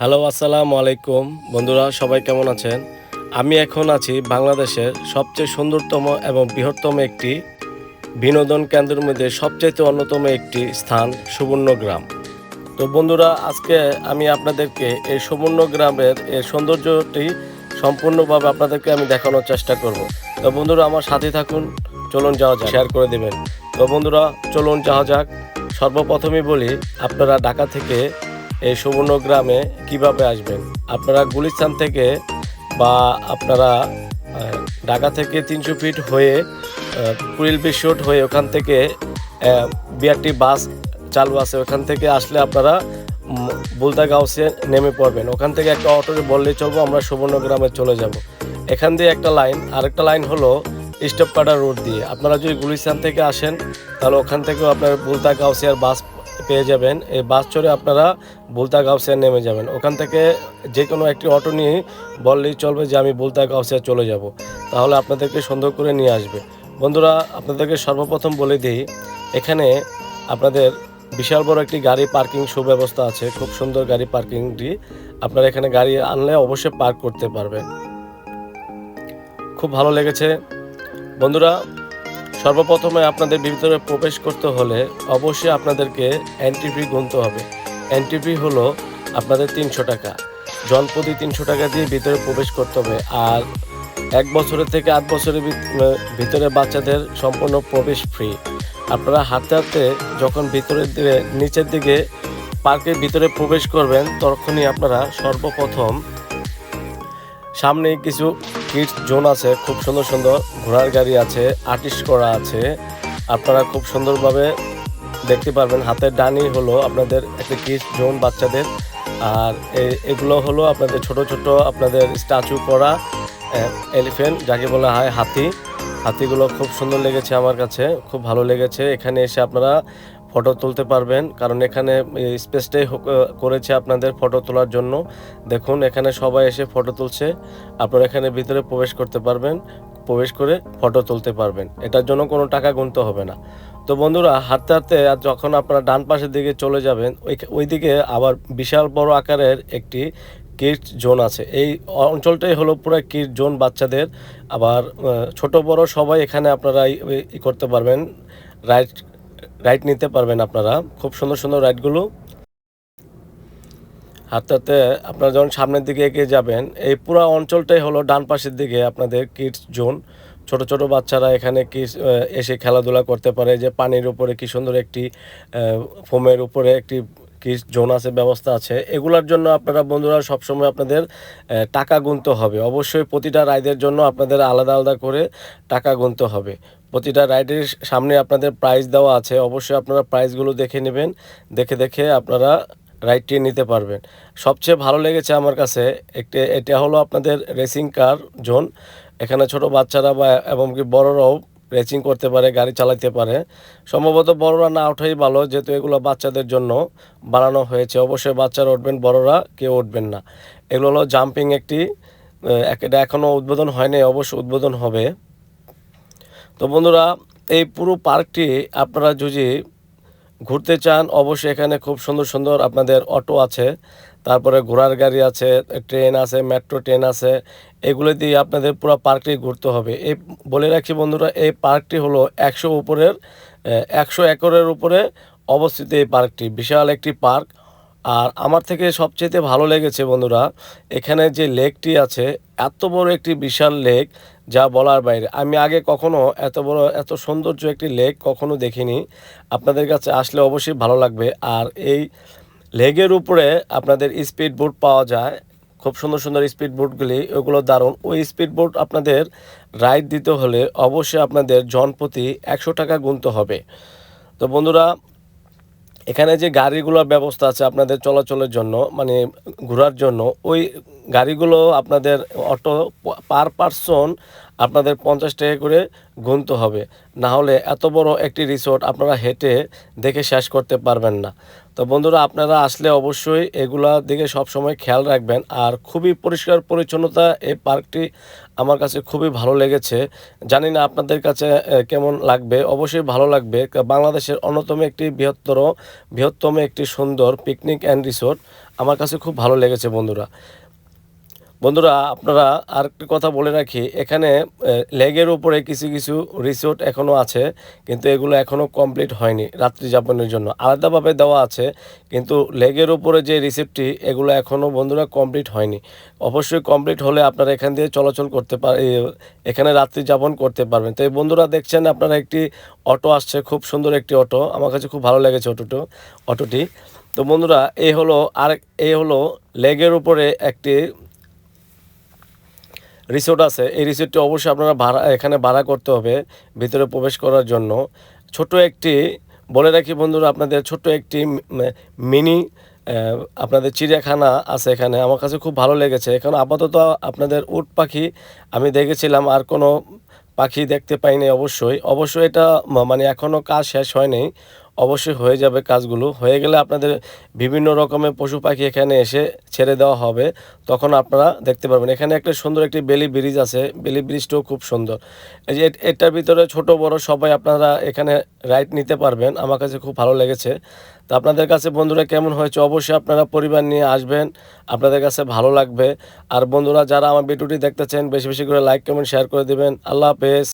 Hello, আসসালামু আলাইকুম। বন্ধুরা, সবাই কেমন আছেন? আমি এখন আছি বাংলাদেশের সবচেয়ে সুন্দরতম এবং বৃহত্তম একটি বিনোদন কেন্দ্রের মধ্যে সবচেয়ে অন্যতম একটি স্থান সুবর্ণগ্রাম তো বন্ধুরা, আজকে আমি আপনাদেরকে এই সুবর্ণ গ্রামের এই সৌন্দর্যটি সম্পূর্ণভাবে আপনাদেরকে আমি দেখানোর চেষ্টা করব। তো বন্ধুরা, আমার সাথে থাকুন, চলুন যাওয়া যাক। শেয়ার করে দেবেন। তো বন্ধুরা, চলুন যাওয়া যাক। সর্বপ্রথমেই বলি, আপনারা ঢাকা থেকে এই সুবর্ণ গ্রামে কীভাবে আসবেন? আপনারা গুলিস্তান থেকে বা আপনারা ঢাকা থেকে তিনশো ফিট হয়ে কুড়িল বিশ রোড হয়ে ওখান থেকে বিআরটি বাস চালু আছে, ওখান থেকে আসলে আপনারা বুলতা গাউসে নেমে পড়বেন। ওখান থেকে একটা অটোতে বললেই চলবো, আমরা সুবর্ণ গ্রামে চলে যাব। এখান দিয়ে একটা লাইন, আরেকটা লাইন হলো স্টপ কাটা রোড দিয়ে। আপনারা যদি গুলিস্তান থেকে আসেন, তাহলে ওখান থেকেও আপনার বুলতা গাউসিয়ার বাস পেয়ে যাবেন। এই বাস চড়ে আপনারা বুলতা গাউসিয়া নেমে যাবেন। ওখান থেকে যে কোনো একটি অটো নিয়ে বললেই চলবে যে, আমি বুলতা গাউসিয়া চলে যাব। তাহলে আপনাদেরকে সুন্দর করে নিয়ে আসবে। বন্ধুরা, আপনাদেরকে সর্বপ্রথম বলে দিই, এখানে আপনাদের বিশাল বড় একটি গাড়ি পার্কিং সুব্যবস্থা আছে। খুব সুন্দর গাড়ি পার্কিংটি। আপনারা এখানে গাড়ি আনলে অবশ্যই পার্ক করতে পারবেন। খুব ভালো লেগেছে। বন্ধুরা সর্বপ্রথমে আপনাদের ভিতরে প্রবেশ করতে হলে অবশ্যই আপনাদেরকে এন্ট্রি ফি গুনতে হবে। এন্ট্রি ফি হলো আপনাদের তিনশো টাকা। জনপ্রতি তিনশো টাকা দিয়ে ভিতরে প্রবেশ করতে হবে। আর এক বছরের থেকে আট বছরের ভিতরে বাচ্চাদের সম্পূর্ণ প্রবেশ ফ্রি আপনারা হাতে হাতে যখন ভিতরের দিকে, নিচের দিকে পার্কের ভিতরে প্রবেশ করবেন, তখনই আপনারা সর্বপ্রথম সামনে কিছু কিডস জোন আছে, খুব সুন্দর সুন্দর ঘোড়ার গাড়ি আছে, আর্টিস্ট করা আছে। আপনারা খুব সুন্দরভাবে দেখতে পারবেন, হাতের ডানি হলো আপনাদের একটা কিডস জোন বাচ্চাদের। আর এগুলো হলো আপনাদের ছোট ছোট আপনাদের স্ট্যাচু করা এলিফেন্ট যাকে বলা হয় হাতি। হাতিগুলো খুব সুন্দর লেগেছে আমার কাছে, খুব ভালো লেগেছে। এখানে এসে আপনারা ফটো তুলতে পারবেন। কারণ এখানে স্পেসটাই করেছে আপনাদের ফটো তোলার জন্য। দেখুন, এখানে সবাই এসে ফটো তুলছে। আপনারা এখানে ভিতরে প্রবেশ করতে পারবেন। প্রবেশ করে ফটো তুলতে পারবেন। এটার জন্য কোনো টাকা গুনতে হবে না। তো বন্ধুরা, হাঁটতে হাঁটতে আর যখন আপনারা ডান পাশের দিকে চলে যাবেন, ওই, ওইদিকে আবার বিশাল বড় আকারের একটি কিডস জোন আছে। এই অঞ্চলটাই হলো পুরো কিডস জোন বাচ্চাদের। আবার ছোট বড় সবাই এখানে আপনারা করতে পারবেন। রাইড রাইড নিতে পারবেন আপনারা। খুব সুন্দর সুন্দর রাইডগুলো হাঁটতে আপনারা যখন সামনের দিকে এগিয়ে যাবেন, এই পুরো অঞ্চলটাই হলো ডান পাশের দিকে আপনাদের কিডস জোন ছোট ছোট বাচ্চারা এখানে কি এসে খেলাধুলা করতে পারে। যে পানির উপরে কি সুন্দর একটি ফোমের উপরে একটি কি জোন আছে, ব্যবস্থা আছে। এগুলোর জন্য আপনারা বন্ধুরা সবসময় আপনাদের টাকা গুনতে হবে। অবশ্যই প্রতিটা রাইডের জন্য আপনাদের আলাদা আলাদা করে টাকা গুনতে হবে। প্রতিটা রাইডের সামনে আপনাদের প্রাইস দেওয়া আছে, অবশ্যই আপনারা প্রাইসগুলো দেখে নেবেন, দেখে দেখে আপনারা রাইডটি নিতে পারবেন। সবচেয়ে ভালো লেগেছে আমার কাছে একটি, এটা হলো আপনাদের রেসিং কার জোন এখানে ছোট বাচ্চারা বা এবং কি বড়রাও রেসিং করতে পারে, গাড়ি চালাতে পারে। সম্ভবত বড়রা না ওঠাই ভালো, যেহেতু এগুলো বাচ্চাদের জন্য বানানো হয়েছে। অবশ্যই বাচ্চারা উঠবেন, বড়রা কেউ উঠবেন না। এগুলো হলো জাম্পিং একটি এটা এখনও উদ্বোধন হয়নি, অবশ্য উদ্বোধন হবে। তো বন্ধুরা, এই পুরো পার্কটি আপনারা যদি ঘুরতে চান, অবশ্যই এখানে খুব সুন্দর সুন্দর আপনাদের অটো আছে, তারপরে ঘোড়ার গাড়ি আছে, ট্রেন আছে, মেট্রো ট্রেন আছে, এগুলো দিয়ে আপনাদের পুরো পার্কটি ঘুরতে হবে। এই বলে রাখি বন্ধুরা, এই পার্কটি হলো একশো উপরের একশো একরের উপরে অবস্থিত এই পার্কটি। বিশাল একটি পার্ক আর আমার থেকে সবচেয়ে ভালো লেগেছে বন্ধুরা, এখানে যে লেকটি আছে, এত বড় একটি বিশাল লেক যা বলার বাইরে। আমি আগে কখনো এত বড়, এত সৌন্দর্য একটি লেক কখনো দেখিনি। আপনাদের কাছে আসলে অবশ্যই ভালো লাগবে। আর এই লেগের উপরে আপনাদের স্পিড বোট পাওয়া যায়। খুব সুন্দর সুন্দর স্পিড বোটগুলি, ওগুলো দারুণ। ওই স্পিড বোট আপনাদের রাইড দিতে হলে অবশ্যই আপনাদের জনপ্রতি একশো টাকা গুনতে হবে। তো বন্ধুরা এখানে যে গাড়িগুলোর ব্যবস্থা আছে আপনাদের চলাচলের জন্য মানে ঘোরার জন্য, ওই গাড়িগুলো আপনাদের অটো পার পারসন আপনাদের পঞ্চাশ টাকা করে গুনতে হবে। না হলে এত বড় একটি রিসোর্ট আপনারা হেঁটে দেখে শেষ করতে পারবেন না। তো বন্ধুরা, আপনারা আসলে অবশ্যই এগুলা দিকে সবসময় খেয়াল রাখবেন। আর খুবই পরিষ্কার পরিচ্ছন্নতা এই পার্কটি আমার কাছে খুবই ভালো লেগেছে। জানি না আপনাদের কাছে কেমন লাগবে। অবশ্যই ভালো লাগবে। বাংলাদেশের অন্যতম একটি বৃহত্তর, বৃহত্তম একটি সুন্দর পিকনিক অ্যান্ড রিসোর্ট আমার কাছে খুব ভালো লেগেছে বন্ধুরা। বন্ধুরা, আপনারা আরেকটি কথা বলে রাখি, এখানে লেগের উপরে কিছু কিছু রিসোর্ট এখনও আছে, কিন্তু এগুলো এখনও কমপ্লিট হয়নি রাত্রি যাপনের জন্য। আলাদাভাবে দেওয়া আছে, কিন্তু লেগের উপরে যে রিসিপ্টটি এগুলো এখনও বন্ধুরা কমপ্লিট হয়নি। অবশ্যই কমপ্লিট হলে আপনারা এখান দিয়ে চলাচল করতে পার এখানে রাত্রি যাপন করতে পারবেন। তো এই বন্ধুরা দেখছেন আপনারা একটি অটো আসছে, খুব সুন্দর একটি অটো। আমার কাছে খুব ভালো লেগেছে অটোটো, অটোটি। তো বন্ধুরা, এই হলো আর এই হলো লেগের উপরে একটি রিসোর্ট আছে। এই রিসোর্টটি অবশ্যই আপনারা ভাড়া, এখানে ভাড়া করতে হবে, ভিতরে প্রবেশ করার জন্য। ছোট একটি, বলে রাখি বন্ধুরা, আপনাদের ছোট একটি মিনি আপনাদের চিড়িয়াখানা আছে এখানে। আমার কাছে খুব ভালো লেগেছে। এখানে আপাতত আপনাদের উট পাখি আমি দেখেছিলাম, আর কোনো পাখি দেখতে পাইনি অবশ্যই। অবশ্যই এটা মানে এখনও কাজ শেষ হয়নি। অবশ্যই হয়ে যাবে কাজগুলো। হয়ে গেলে আপনাদের বিভিন্ন রকমের পশু পাখি এখানে এসে ছেড়ে দেওয়া হবে। তখন আপনারা দেখতে পারবেন। এখানে একটা সুন্দর একটি বেলি ব্রিজ আছে। বেলি ব্রিজটাও খুব সুন্দর। এই যে এট- এটার ভিতরে ছোট, বড় সবাই আপনারা এখানে রাইড নিতে পারবেন। আমার কাছে খুব ভালো লেগেছে। তো আপনাদের কাছে বন্ধুরা কেমন হয়েছে? অবশ্যই আপনারা পরিবার নিয়ে আসবেন। আপনাদের কাছে ভালো লাগবে। আর বন্ধুরা, যারা আমার ভিডিওটি দেখতেছেন, বেশি বেশি করে লাইক, কমেন্ট, শেয়ার করে দিবেন। আল্লাহ হাফেজ।